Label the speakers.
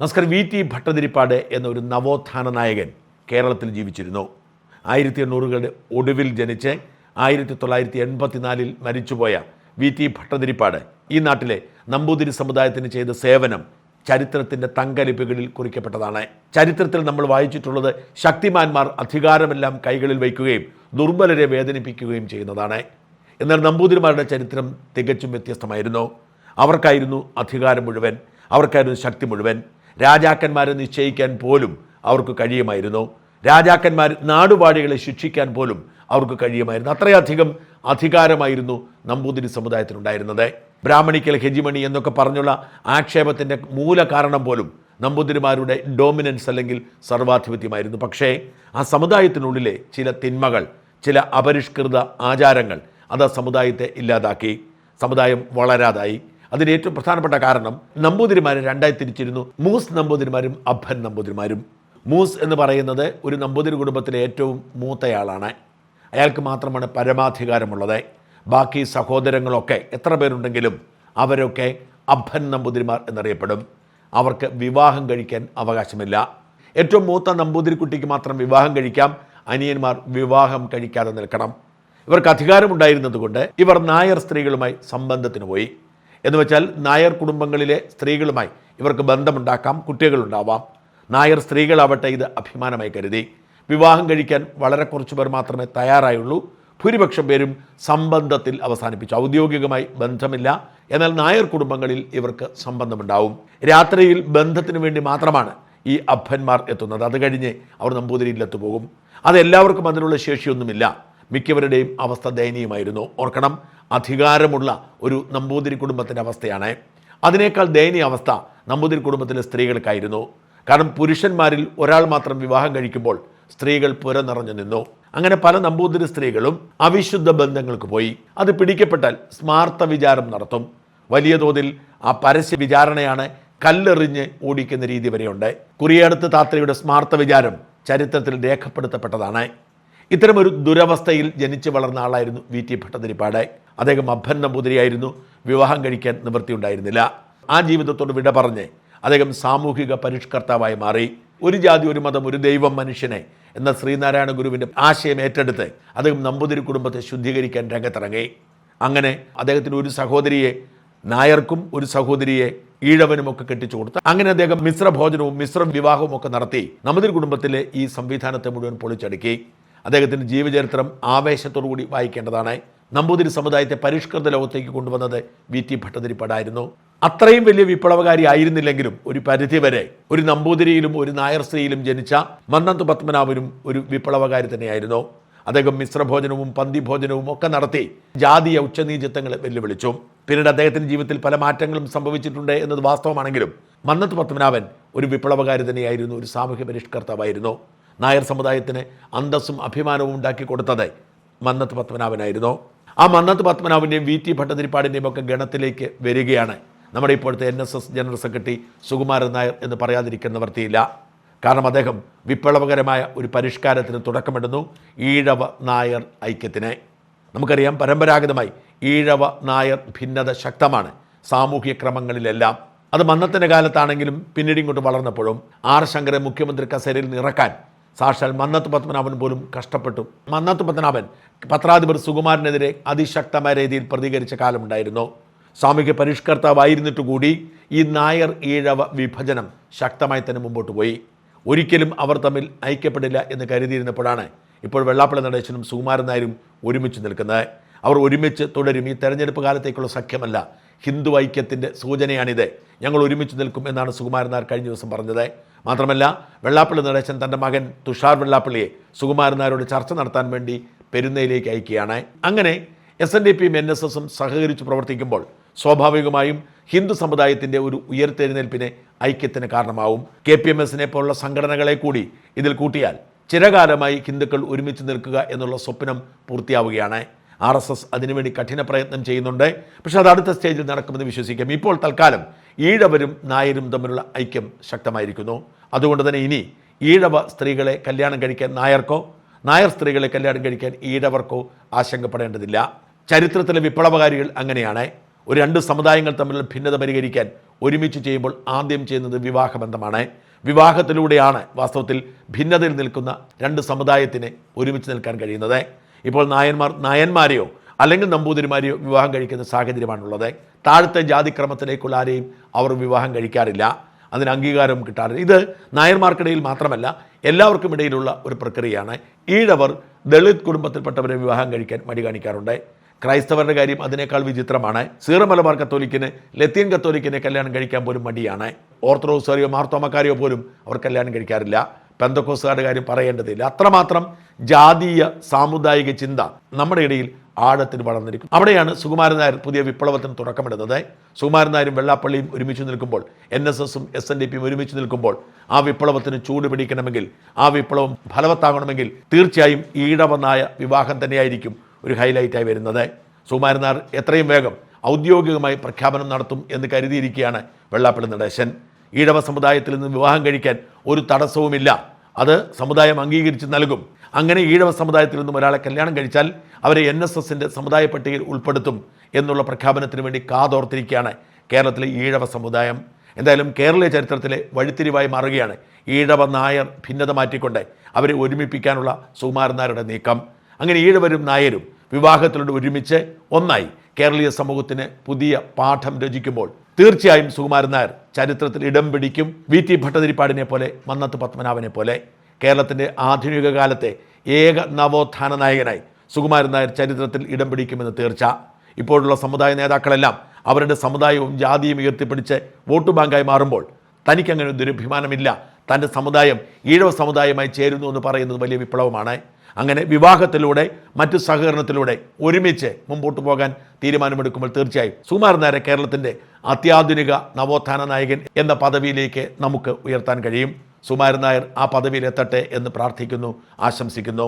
Speaker 1: നമസ്കാരം. V T Bhattathiripad എന്നൊരു നവോത്ഥാന നായകൻ കേരളത്തിൽ ജീവിച്ചിരുന്നു. ആയിരത്തി എണ്ണൂറുകളുടെ ഒടുവിൽ ജനിച്ച് ആയിരത്തി തൊള്ളായിരത്തി എൺപത്തിനാലിൽ മരിച്ചുപോയ വി ടി ഭട്ടതിരിപ്പാട് ഈ നാട്ടിലെ നമ്പൂതിരി സമുദായത്തിന് ചെയ്ത സേവനം ചരിത്രത്തിന്റെ തങ്കലിപികളിൽ കുറിക്കപ്പെട്ടതാണ്. ചരിത്രത്തിൽ നമ്മൾ വായിച്ചിട്ടുള്ളത് ശക്തിമാന്മാർ അധികാരമെല്ലാം കൈകളിൽ വയ്ക്കുകയും ദുർബലരെ വേദനിപ്പിക്കുകയും ചെയ്യുന്നതാണ്. എന്നാൽ നമ്പൂതിരിമാരുടെ ചരിത്രം തികച്ചും വ്യത്യസ്തമായിരുന്നു. അവർക്കായിരുന്നു അധികാരം മുഴുവൻ. അവർക്കായിരുന്നു ശക്തി മുഴുവൻ. രാജാക്കന്മാരെ നിശ്ചയിക്കാൻ പോലും അവർക്ക് കഴിയുമായിരുന്നു? രാജാക്കന്മാർ നാടുപാടികളെ ശിക്ഷിക്കാൻ പോലും അവർക്ക് കഴിയുമായിരുന്നു. അത്രയധികം അധികാരമായിരുന്നു നമ്പൂതിരി സമുദായത്തിനുണ്ടായിരുന്നത്. ബ്രാഹ്മണിക്കൽ ഹെജിമണി എന്നൊക്കെ പറഞ്ഞുള്ള ആക്ഷേപത്തിന്റെ മൂല കാരണം പോലും നമ്പൂതിരിമാരുടെ ഡോമിനൻസ് അല്ലെങ്കിൽ സർവാധിപത്യമായിരുന്നു. പക്ഷേ ആ സമുദായത്തിനുള്ളിലെ ചില തിന്മകൾ ചില അപരിഷ്കൃത ആചാരങ്ങൾ അത് സമുദായത്തെ ഇല്ലാതാക്കി. സമുദായം വളരാതായി. അതിന് ഏറ്റവും പ്രധാനപ്പെട്ട കാരണം നമ്പൂതിരിമാരെ രണ്ടായി തിരിച്ചിരുന്നു. മൂസ് നമ്പൂതിരിമാരും അഭൻ നമ്പൂതിരിമാരും. മൂസ് എന്ന് പറയുന്നത് ഒരു നമ്പൂതിരി കുടുംബത്തിലെ ഏറ്റവും മൂത്തയാളാണ്. അയാൾക്ക് മാത്രമാണ് പരമാധികാരമുള്ളത്. ബാക്കി സഹോദരങ്ങളൊക്കെ എത്ര പേരുണ്ടെങ്കിലും അവരൊക്കെ അഭൻ നമ്പൂതിരിമാർ എന്നറിയപ്പെടും. അവർക്ക് വിവാഹം കഴിക്കാൻ അവകാശമില്ല. ഏറ്റവും മൂത്ത നമ്പൂതിരി കുട്ടിക്ക് മാത്രം വിവാഹം കഴിക്കാം. അനിയന്മാർ വിവാഹം കഴിക്കാതെ നിൽക്കണം. ഇവർക്ക് അധികാരമുണ്ടായിരുന്നതുകൊണ്ട് ഇവർ നായർ സ്ത്രീകളുമായി സംബന്ധത്തിന് പോയി. എന്ന് വെച്ചാൽ നായർ കുടുംബങ്ങളിലെ സ്ത്രീകളുമായി ഇവർക്ക് ബന്ധമുണ്ടാക്കാം കുട്ടികളുണ്ടാവാം. നായർ സ്ത്രീകളാവട്ടെ ഇത് അഭിമാനമായി കരുതി. വിവാഹം കഴിക്കാൻ വളരെ കുറച്ച് പേർ മാത്രമേ തയ്യാറായുള്ളൂ. ഭൂരിപക്ഷം പേരും സംബന്ധത്തിൽ അവസാനിപ്പിച്ചു. ഔദ്യോഗികമായി ബന്ധമില്ല. എന്നാൽ നായർ കുടുംബങ്ങളിൽ ഇവർക്ക് സംബന്ധമുണ്ടാവും. രാത്രിയിൽ ബന്ധത്തിന് വേണ്ടി മാത്രമാണ് ഈ അപ്പന്മാർ എത്തുന്നത്. അത് കഴിഞ്ഞ് അവർ നമ്പൂതിരിയിലെത്തു പോകും. അത് എല്ലാവർക്കും അതിനുള്ള ശേഷിയൊന്നുമില്ല. മിക്കവരുടെയും അവസ്ഥ ദയനീയമായിരുന്നു. ഓർക്കണം അധികാരമുള്ള ഒരു നമ്പൂതിരി കുടുംബത്തിന്റെ അവസ്ഥയാണ്. അതിനേക്കാൾ ദയനീയ അവസ്ഥ നമ്പൂതിരി കുടുംബത്തിലെ സ്ത്രീകൾക്കായിരുന്നു. കാരണം പുരുഷന്മാരിൽ ഒരാൾ മാത്രം വിവാഹം കഴിക്കുമ്പോൾ സ്ത്രീകൾ പുര നിറഞ്ഞു നിന്നു. അങ്ങനെ പല നമ്പൂതിരി സ്ത്രീകളും അവിശുദ്ധ ബന്ധങ്ങൾക്ക് പോയി. അത് പിടിക്കപ്പെട്ടാൽ സ്മാർത്ഥ വിചാരം നടത്തും. വലിയ തോതിൽ ആ പരസ്യ വിചാരണയാണ് കല്ലെറിഞ്ഞ് ഓടിക്കുന്ന രീതി വരെയുണ്ട്. കുറിയടുത്ത് താത്രയുടെ സ്മാർത്ഥ വിചാരം ചരിത്രത്തിൽ രേഖപ്പെടുത്തപ്പെട്ടതാണ്. ഇത്തരമൊരു ദുരവസ്ഥയിൽ ജനിച്ചു വളർന്ന ആളായിരുന്നു വി ടി ഭട്ടതിരിപ്പാട്. അദ്ദേഹം അഭൻ നമ്പൂതിരിയായിരുന്നു വിവാഹം കഴിക്കാൻ നിവൃത്തിയുണ്ടായിരുന്നില്ല ആ ജീവിതത്തോട് വിട പറഞ്ഞ് അദ്ദേഹം സാമൂഹിക പരിഷ്കർത്താവായി മാറി. ഒരു ജാതി ഒരു മതം ഒരു ദൈവം മനുഷ്യനെ എന്ന ശ്രീനാരായണ ഗുരുവിന്റെ ആശയം ഏറ്റെടുത്ത് അദ്ദേഹം നമ്പൂതിരി കുടുംബത്തെ ശുദ്ധീകരിക്കാൻ രംഗത്തിറങ്ങി. അങ്ങനെ അദ്ദേഹത്തിന് ഒരു സഹോദരിയെ നായർക്കും ഒരു സഹോദരിയെ ഈഴവനും ഒക്കെ കെട്ടിച്ചു കൊടുത്തു അങ്ങനെ അദ്ദേഹം മിശ്ര ഭോജനവും മിശ്ര വിവാഹവും ഒക്കെ നടത്തി നമ്പൂതിരി കുടുംബത്തിലെ ഈ സംവിധാനത്തെ മുഴുവൻ പൊളിച്ചടുക്കി. അദ്ദേഹത്തിന്റെ ജീവചരിത്രം ആവേശത്തോടു കൂടി വായിക്കേണ്ടതാണ്. നമ്പൂതിരി സമുദായത്തെ പരിഷ്കൃത ലോകത്തേക്ക് കൊണ്ടുവന്നത് വി ടി ഭട്ടതിരിപ്പാടായിരുന്നു. അത്രയും വലിയ വിപ്ലവകാരി ആയിരുന്നില്ലെങ്കിലും ഒരു പരിധിവരെ ഒരു നമ്പൂതിരിയിലും ഒരു നായർ സ്ത്രീയിലും ജനിച്ച മന്നന്ത് പത്മനാഭനും ഒരു വിപ്ലവകാരി തന്നെയായിരുന്നു. അദ്ദേഹം മിശ്രഭോജനവും പന്തിഭോജനവും ഒക്കെ നടത്തി ജാതീയ ഉച്ചനീചത്വങ്ങളെ വെല്ലുവിളിച്ചു. പിന്നീട് അദ്ദേഹത്തിന്റെ ജീവിതത്തിൽ പല മാറ്റങ്ങളും സംഭവിച്ചിട്ടുണ്ട് എന്നത് വാസ്തവമാണെങ്കിലും മന്നത്ത് പത്മനാഭൻ ഒരു വിപ്ലവകാരി തന്നെയായിരുന്നു ഒരു സാമൂഹ്യ പരിഷ്കർത്താവായിരുന്നു. നായർ സമുദായത്തിന് അന്തസ്സും അഭിമാനവും ഉണ്ടാക്കി കൊടുത്തത് മന്നത്ത് പത്മനാഭനായിരുന്നു. ആ മന്നത്ത് പത്മനാഭന്റെയും വി ടി ഭട്ടതിരിപ്പാടിന്റെയും ഒക്കെ ഗണത്തിലേക്ക് വരികയാണ്. നമ്മുടെ ഇപ്പോഴത്തെ N S S general secretary Sukumaran Nair എന്ന് പറയാതിരിക്കുന്ന വൃത്തിയില്ല കാരണം അദ്ദേഹം വിപ്ലവകരമായ ഒരു പരിഷ്കാരത്തിന് തുടക്കമിടുന്നു. ഈഴവ നായർ ഐക്യത്തിന്. നമുക്കറിയാം പരമ്പരാഗതമായി ഈഴവ നായർ ഭിന്നത ശക്തമാണ് സാമൂഹ്യ ക്രമങ്ങളിലെല്ലാം. അത് മന്നത്തിന്റെ കാലത്താണെങ്കിലും പിന്നീട് ഇങ്ങോട്ട് വളർന്നപ്പോഴും ആർ ശങ്കരെ മുഖ്യമന്ത്രി കസേരയിൽ നിറക്കാൻ സാക്ഷാൽ മന്നത്ത് പത്മനാഭൻ പോലും കഷ്ടപ്പെട്ടു. മന്നത്ത് പത്മനാഭൻ പത്രാധിപർ സുകുമാരനെതിരെ അതിശക്തമായ രീതിയിൽ പ്രതികരിച്ച കാലമുണ്ടായിരുന്നു. സാമൂഹ്യ പരിഷ്കർത്താവായിരുന്നിട്ട് കൂടി ഈ നായർ ഈഴവ വിഭജനം ശക്തമായി തന്നെ മുമ്പോട്ട് പോയി. ഒരിക്കലും അവർ തമ്മിൽ ഐക്യപ്പെടില്ല എന്ന് കരുതിയിരുന്നപ്പോഴാണ് ഇപ്പോൾ വെള്ളാപ്പള്ളി നടേശനും സുകുമാരൻ നായരും ഒരുമിച്ച് നിൽക്കുന്നത്. അവർ ഒരുമിച്ച് തുടരും. ഈ തെരഞ്ഞെടുപ്പ് കാലത്തേക്കുള്ള സഖ്യമല്ല ഹിന്ദു ഐക്യത്തിന്റെ സൂചനയാണിത്. ഞങ്ങൾ ഒരുമിച്ച് നിൽക്കും എന്നാണ് സുകുമാരൻ നായർ കഴിഞ്ഞ ദിവസം പറഞ്ഞത്. മാത്രമല്ല വെള്ളാപ്പള്ളി നടേശൻ തന്റെ മകൻ തുഷാർ വെള്ളാപ്പള്ളിയെ സുകുമാരൻ നായരോട് ചർച്ച നടത്താൻ വേണ്ടി പെരുന്നയിലേക്ക് അയക്കുകയാണ്. അങ്ങനെ എസ് എൻ ഡി പിയും എൻ എസ് എസും സഹകരിച്ച് പ്രവർത്തിക്കുമ്പോൾ സ്വാഭാവികമായും ഹിന്ദു സമുദായത്തിന്റെ ഒരു ഉയർത്തെഴുന്നേൽപ്പിന് ഐക്യത്തിന് കാരണമാവും. കെ പി എം എസിനെ പോലുള്ള സംഘടനകളെ കൂടി ഇതിൽ കൂട്ടിയാൽ ചിരകാലമായി ഹിന്ദുക്കൾ ഒരുമിച്ച് നിൽക്കുക എന്നുള്ള സ്വപ്നം പൂർത്തിയാവുകയാണ്. ആർ എസ് എസ് അതിനുവേണ്ടി കഠിന പ്രയത്നം ചെയ്യുന്നുണ്ട്. പക്ഷേ അത് അടുത്ത സ്റ്റേജിൽ നടക്കുമെന്ന് വിശ്വസിക്കാം. ഇപ്പോൾ തൽക്കാലം ഈഴവരും നായരും തമ്മിലുള്ള ഐക്യം ശക്തമായിരിക്കുന്നു. അതുകൊണ്ട് തന്നെ ഇനി ഈഴവ സ്ത്രീകളെ കല്യാണം കഴിക്കാൻ നായർക്കോ നായർ സ്ത്രീകളെ കല്യാണം കഴിക്കാൻ ഈഴവർക്കോ ആശങ്കപ്പെടേണ്ടതില്ല. ചരിത്രത്തിലെ വിപ്ലവകാരികൾ അങ്ങനെയാണ്. ഒരു രണ്ട് സമുദായങ്ങൾ തമ്മിലുള്ള ഭിന്നത പരിഹരിക്കാൻ ഒരുമിച്ച് ചെയ്യുമ്പോൾ ആദ്യം ചെയ്യുന്നത് വിവാഹബന്ധമാണ്. വിവാഹത്തിലൂടെയാണ് വാസ്തവത്തിൽ ഭിന്നതയിൽ നിൽക്കുന്ന രണ്ട് സമുദായത്തിന് ഒരുമിച്ച് നിൽക്കാൻ കഴിയുന്നത്. ഇപ്പോൾ നായന്മാർ നായന്മാരെയോ അല്ലെങ്കിൽ നമ്പൂതിരിമാരെയോ വിവാഹം കഴിക്കുന്ന സാഹചര്യമാണുള്ളത്. താഴത്തെ ജാതിക്രമത്തിലേക്കുള്ള ആരെയും അവർ വിവാഹം കഴിക്കാറില്ല. അതിന് അംഗീകാരം കിട്ടാറില്ല. ഇത് നായന്മാർക്കിടയിൽ മാത്രമല്ല എല്ലാവർക്കും ഇടയിലുള്ള ഒരു പ്രക്രിയയാണ്. ഈഴവർ ദളിത് കുടുംബത്തിൽപ്പെട്ടവരെ വിവാഹം കഴിക്കാൻ മടി കാണിക്കാറുണ്ട്. ക്രൈസ്തവരുടെ കാര്യം അതിനേക്കാൾ വിചിത്രമാണ്. സീറമലബാർ കത്തോലിക്കിന് ലത്തീൻ കത്തോലിക്കിനെ കല്യാണം കഴിക്കാൻ പോലും മടിയാണ്. ഓർത്തഡോക്സുകാരെയോ മാർത്തോമക്കാരെയോ പോലും അവർ കല്യാണം കഴിക്കാറില്ല. പെന്തക്കോസുകാരുടെ കാര്യം പറയേണ്ടതില്ല. അത്രമാത്രം ജാതീയ സാമുദായിക ചിന്ത നമ്മുടെ ഇടയിൽ ആഴത്തിൽ വളർന്നിരിക്കും. അവിടെയാണ് സുകുമാരൻ നായർ പുതിയ വിപ്ലവത്തിന് തുടക്കമിടുന്നത്. സുകുമാരൻ നായരും വെള്ളാപ്പള്ളിയും ഒരുമിച്ച് നിൽക്കുമ്പോൾ എൻ എസ് എസും എസ് എൻ ഡി പിയും ഒരുമിച്ച് നിൽക്കുമ്പോൾ ആ വിപ്ലവത്തിന് ചൂട് പിടിക്കണമെങ്കിൽ ആ വിപ്ലവം ഫലവത്താകണമെങ്കിൽ തീർച്ചയായും ഈഴവനായ വിവാഹം തന്നെയായിരിക്കും ഒരു ഹൈലൈറ്റായി വരുന്നത്. സുകുമാരൻ നായർ എത്രയും വേഗം ഔദ്യോഗികമായി പ്രഖ്യാപനം നടത്തും എന്ന് കരുതിയിരിക്കുകയാണ് വെള്ളാപ്പള്ളി നടേശൻ. ഈഴവ സമുദായത്തിൽ നിന്ന് വിവാഹം കഴിക്കാൻ ഒരു തടസ്സവുമില്ല. അത് സമുദായം അംഗീകരിച്ച് നൽകും. അങ്ങനെ ഈഴവ സമുദായത്തിൽ നിന്നും ഒരാളെ കല്യാണം കഴിച്ചാൽ അവരെ എൻ എസ് എസിന്റെ സമുദായ പട്ടികയിൽ ഉൾപ്പെടുത്തും എന്നുള്ള പ്രഖ്യാപനത്തിന് വേണ്ടി കാതോർത്തിരിക്കുകയാണ് കേരളത്തിലെ ഈഴവ സമുദായം. എന്തായാലും കേരളീയ ചരിത്രത്തിലെ വഴിത്തിരിവായി മാറുകയാണ്. ഈഴവ നായർ ഭിന്നത മാറ്റിക്കൊണ്ട് അവരെ ഒരുമിപ്പിക്കാനുള്ള സുകുമാരനാരുടെ നീക്കം. അങ്ങനെ ഈഴവരും നായരും വിവാഹത്തിലൂടെ ഒരുമിച്ച് ഒന്നായി കേരളീയ സമൂഹത്തിന് പുതിയ പാഠം രചിക്കുമ്പോൾ തീർച്ചയായും സുകുമാരൻ നായർ ചരിത്രത്തിൽ ഇടം പിടിക്കും. വി ടി ഭട്ടതിരിപ്പാടിനെ പോലെ മന്നത്ത് പത്മനാഭനെ പോലെ കേരളത്തിന്റെ ആധുനിക കാലത്തെ ഏക നവോത്ഥാന നായകനായി സുകുമാരൻ നായർ ചരിത്രത്തിൽ ഇടം പിടിക്കുമെന്ന് തീർച്ച. ഇപ്പോഴുള്ള സമുദായ നേതാക്കളെല്ലാം അവരുടെ സമുദായവും ജാതിയും ഉയർത്തിപ്പിടിച്ച് വോട്ട് ബാങ്കായി മാറുമ്പോൾ തനിക്കങ്ങനെ ദുരഭിമാനമില്ല. തന്റെ സമുദായം ഈഴവ സമുദായമായി ചേരുന്നു എന്ന് പറയുന്നത് വലിയ വിപ്ലവമാണ്. അങ്ങനെ വിവാഹത്തിലൂടെ മറ്റ് സഹകരണത്തിലൂടെ ഒരുമിച്ച് മുമ്പോട്ട് പോകാൻ തീരുമാനമെടുക്കുമ്പോൾ തീർച്ചയായും സുമാർ നേരെ കേരളത്തിന്റെ അത്യാധുനിക നവോത്ഥാന നായകൻ എന്ന പദവിയിലേക്ക് നമുക്ക് ഉയർത്താൻ കഴിയും. സുമാരൻ നായർ ആ പദവിയിലെത്തട്ടെ എന്ന് പ്രാർത്ഥിക്കുന്നു ആശംസിക്കുന്നു.